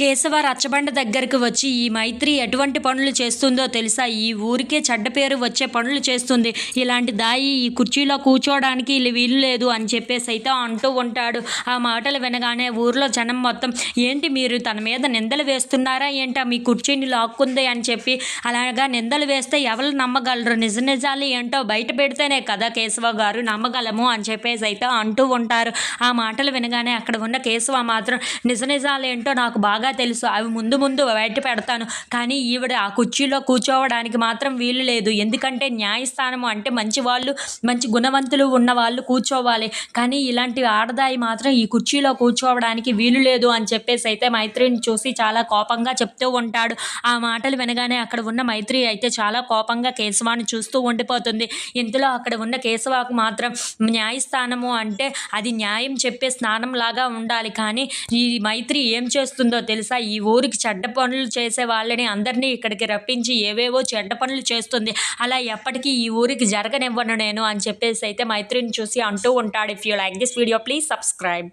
కేశవ రచ్చబండ దగ్గరకు వచ్చి ఈ మైత్రి ఎటువంటి పనులు చేస్తుందో తెలుసా? ఈ ఊరికే చెడ్డ పేరు వచ్చే పనులు చేస్తుంది. ఇలాంటి దాయి ఈ కుర్చీలో కూర్చోవడానికి వీళ్ళు వీలు లేదు అని చెప్పేసి అయితే అంటూ ఉంటాడు. ఆ మాటలు వినగానే ఊర్లో జనం మొత్తం ఏంటి మీరు తన మీద నిందలు వేస్తున్నారా? ఏంటా మీ కుర్చీని లాక్కుంది? అని చెప్పి అలాగా నిందలు వేస్తే ఎవరు నమ్మగలరు? నిజ నిజాలు ఏంటో బయట పెడితేనే కదా కేశవ గారు నమ్మగలము అని చెప్పేసి అయితే అంటూ ఉంటారు. ఆ మాటలు వినగానే అక్కడ ఉన్న కేశవ మాత్రం నిజ నిజాలు ఏంటో నాకు బాగా తెలుసు అవి ముందు ముందు బయట పెడతాను. కానీ ఈవిడ ఆ కుర్చీలో కూర్చోవడానికి మాత్రం వీలు లేదు. ఎందుకంటే న్యాయస్థానం అంటే మంచి వాళ్ళు మంచి గుణవంతులు ఉన్న వాళ్ళు కూర్చోవాలి. కానీ ఇలాంటి ఆడదాయి మాత్రం ఈ కుర్చీలో కూర్చోవడానికి వీలు లేదు అని చెప్పేసి అయితే మైత్రిని చూసి చాలా కోపంగా చెప్తూ ఉంటాడు. ఆ మాటలు వినగానే అక్కడ ఉన్న మైత్రి అయితే చాలా కోపంగా కేశవాన్ని చూస్తూ ఉండిపోతుంది. ఇంతలో అక్కడ ఉన్న కేశవాకు మాత్రం న్యాయస్థానము అంటే అది న్యాయం చెప్పే స్నానం లాగా ఉండాలి. కానీ ఈ మైత్రి ఏం చేస్తుందో తెలుసా? ఈ ఊరికి చెడ్డ పనులు చేసే వాళ్ళని అందరినీ ఇక్కడికి రప్పించి ఏవేవో చెడ్డ పనులు చేస్తుంది. అలా ఎప్పటికీ ఈ ఊరికి జరగనివ్వను నేను అని చెప్పేసి అయితే మైత్రిని చూసి అంటూ ఉంటాడు. If you like this video please subscribe